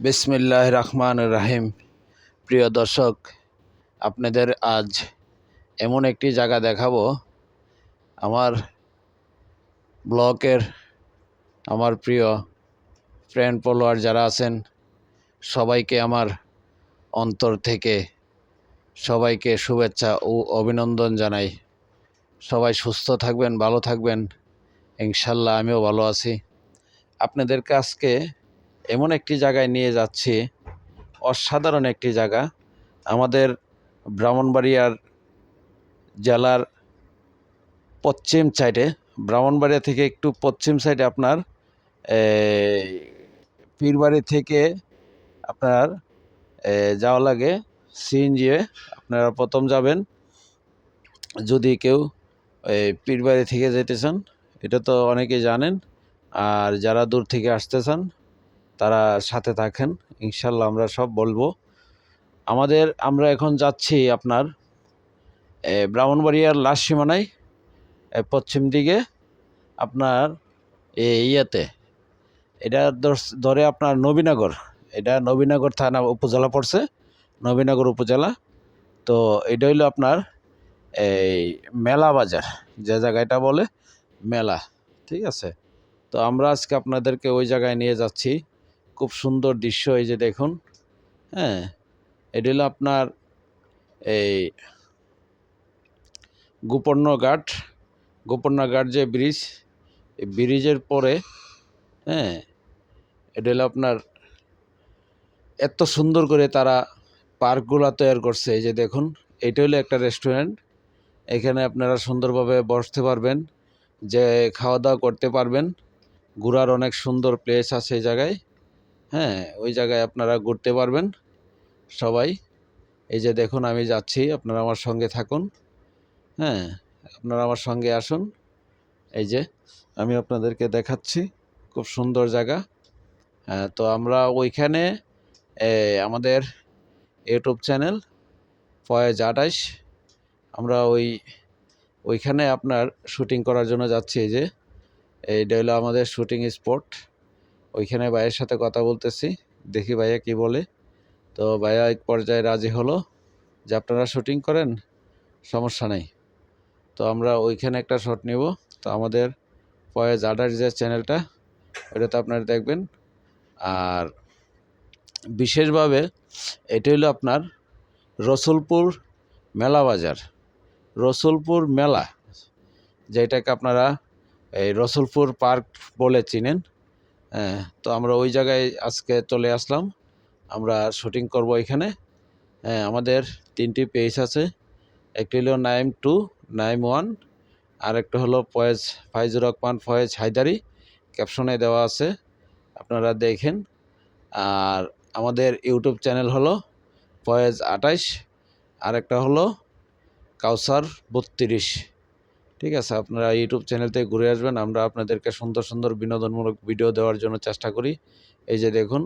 বিসমিল্লাহ রহমান রাহিম। প্রিয় দর্শক, আপনাদের আজ এমন একটি জায়গা দেখাবো। আমার ব্লকের আমার প্রিয় ফ্রেন্ড ফলোয়ার যারা আছেন, সবাইকে আমার অন্তর থেকে সবাইকে শুভেচ্ছা ও অভিনন্দন জানাই। সবাই সুস্থ থাকবেন, ভালো থাকবেন। ইনশাল্লাহ আমিও ভালো আছি। আপনাদেরকে আজকে এমন একটি জায়গায় নিয়ে যাচ্ছি, অসাধারণ একটি জায়গা। আমাদের ব্রাহ্মণবাড়িয়ার জেলার পশ্চিম সাইডে, ব্রাহ্মণবাড়িয়া থেকে একটু পশ্চিম সাইডে আপনার পীরবাড়ি থেকে আপনার যাওয়া লাগে। সিএনজিয়ে আপনারা প্রথম যাবেন। যদি কেউ পীরবাড়ি থেকে যেতে চান, এটা তো অনেকেই জানেন। আর যারা দূর থেকে আসতে চান তারা সাথে থাকেন, ইনশাল্লাহ আমরা সব বলব। আমাদের, আমরা এখন যাচ্ছি আপনার ব্রাহ্মণবাড়িয়ার লাস্ট সীমানায় পশ্চিম দিকে আপনার ইয়েতে। এটা ধরে আপনার নবীনগর। এটা নবীনগর থানা উপজেলা পড়ছে, নবীনগর উপজেলা। তো এটা হইল আপনার, এই মেলা বাজার, যে জায়গাটা বলে মেলা, ঠিক আছে? তো আমরা আজকে আপনাদেরকে ওই জায়গায় নিয়ে যাচ্ছি। খুব সুন্দর দৃশ্য এই যে দেখুন হ্যাঁ? এটা হলো আপনার এই গোপর্ণ ঘাট গোপর্ণ ঘাট যে ব্রিজ, এই ব্রিজের পরে হ্যাঁ? এটা হলো আপনার এত সুন্দর করে তারা পার্কগুলো তৈরি করছে, এই যে দেখুন, এটা হলো একটা রেস্টুরেন্ট, এখানে আপনারা সুন্দরভাবে বসতে পারবেন, যে খাওয়া দাওয়া করতে পারবেন, ঘোরার অনেক সুন্দর প্লেস আছে এই জায়গায়। হ্যাঁ ওই জায়গায় আপনারা ঘুরতে পারবেন সবাই। এই যে দেখুন, আমি যাচ্ছি, আপনারা আমার সঙ্গে থাকুন। হ্যাঁ আপনারা আমার সঙ্গে আসুন। এই যে, আমি আপনাদেরকে দেখাচ্ছি, খুব সুন্দর জায়গা। হ্যাঁ তো আমরা ওইখানে আমাদের ইউটিউব চ্যানেল ফয়েজ আটাইশ, আমরা ওই, ওইখানে আপনার শুটিং করার জন্য যাচ্ছি। এই যে, এইটা হলো আমাদের শুটিং স্পট। ওইখানে ভাইয়ের সাথে কথা বলতেছি। দেখি ভাইয়া কি বলে। তো ভাইয়া এক পর্যায়ে রাজি হলো যে, আপনারা শুটিং করেন? সমস্যা নেই। তো আমরা ওইখানে একটা শট নিব। তো আমাদের ফয়েজ আডার যে চ্যানেলটা ওইটাতে আপনারা দেখবেন। আর বিশেষভাবে এটা হলো আপনার রসুলপুর মেলা বাজার। রসুলপুর মেলা, যেটাকে আপনারা এই রসুলপুর পার্ক বলে চিনেন। তো আমরা ওই জায়গায় আজকে চলে আসলাম। আমরা শুটিং করব এখানে। হ্যাঁ আমাদের তিনটি পেজ আছে। একটি হলো নাইম টু, নাইম ওয়ান আর একটা হলো ফয়েজ, ফাইজুর রহমান, ফয়েজ হায়দারি। ক্যাপশনে দেওয়া আছে, আপনারা দেখেন। আর আমাদের ইউটিউব চ্যানেল হলো ফয়েজ আটাইশ আর একটা হলো কাউসার বত্রিশ। ঠিক আছে, আপনারা ইউটিউব চ্যানেল থেকে ঘুরে আসবেন। আমরা আপনাদেরকে সুন্দর সুন্দর বিনোদনমূলক ভিডিও দেওয়ার জন্য চেষ্টা করি। এই যে দেখুন,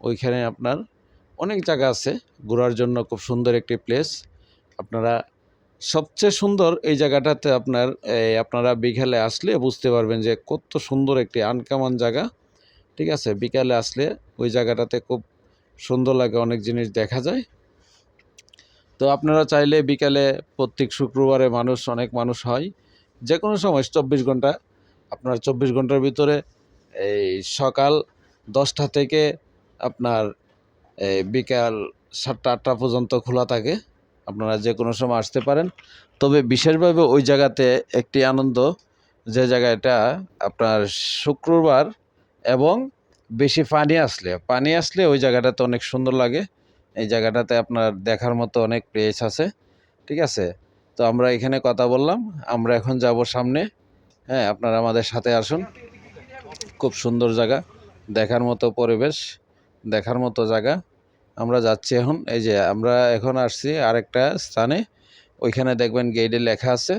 ওইখানে আপনার অনেক জায়গা আছে ঘোরার জন্য, খুব সুন্দর একটি প্লেস আপনারা সবচেয়ে সুন্দর এই জায়গাটাতে আপনার আপনারা বিকেলে আসলে বুঝতে পারবেন যে কত সুন্দর একটি আনকামান জায়গা। ঠিক আছে, বিকালে আসলে ওই জায়গাটাতে খুব সুন্দর লাগে, অনেক জিনিস দেখা যায়। তো আপনারা চাইলে বিকালে প্রত্যেক শুক্রবারে মানুষ, অনেক মানুষ হয়। যে কোনো সময়, চব্বিশ ঘণ্টা। আপনার চব্বিশ ঘণ্টার ভিতরে এই সকাল দশটা থেকে আপনার এই বিকাল সাতটা, আটটা পর্যন্ত খোলা থাকে। আপনারা যে কোনো সময় আসতে পারেন। তবে বিশেষভাবে ওই জায়গাতে একটি আনন্দ, যে জায়গাটা আপনার শুক্রবার এবং বেশি পানি আসলে। পানি আসলে ওই জায়গাটাতে অনেক সুন্দর লাগে। এই জায়গাটাতে আপনার দেখার মতো অনেক প্লেস আছে, ঠিক আছে? তো আমরা এখানে কথা বললাম, আমরা এখন যাব সামনে। হ্যাঁ আপনারা আমাদের সাথে আসুন। খুব সুন্দর জায়গা, দেখার মতো পরিবেশ, দেখার মতো জায়গা। আমরা যাচ্ছি এখন, এই যে আমরা এখন আসছি আরেকটা স্থানে। ওইখানে দেখবেন গেইডে লেখা আছে,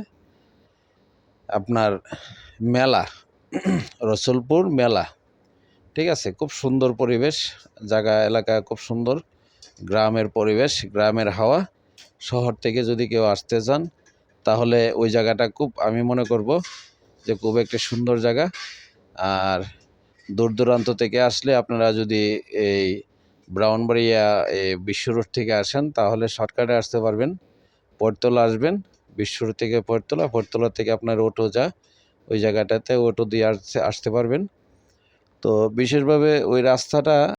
আপনার মেলা, রসুলপুর মেলা। ঠিক আছে? খুব সুন্দর পরিবেশ, জায়গা, এলাকা খুব সুন্দর। গ্রামের পরিবেশ, গ্রামের হাওয়া, শহর থেকে যদি কেউ আসতে চান, তাহলে ওই জায়গাটা খুব, আমি মনে করব যে খুব একটা সুন্দর জায়গা। আর দূর দূরান্ত থেকে আসলে আপনারা যদি এই ব্রাউনবাড়িয়া বিশ্ব রোড থেকে আসেন, তাহলে শর্টকাটে আসতে পারবেন। পরতলা আসবেন, বিশ্ব রোড থেকে পরতলা পরতলা থেকে আপনার অটো যা, ওই জায়গাটাতে অটো দিয়ে আসতে আসতে পারবেন। তো বিশেষভাবে ওই রাস্তাটা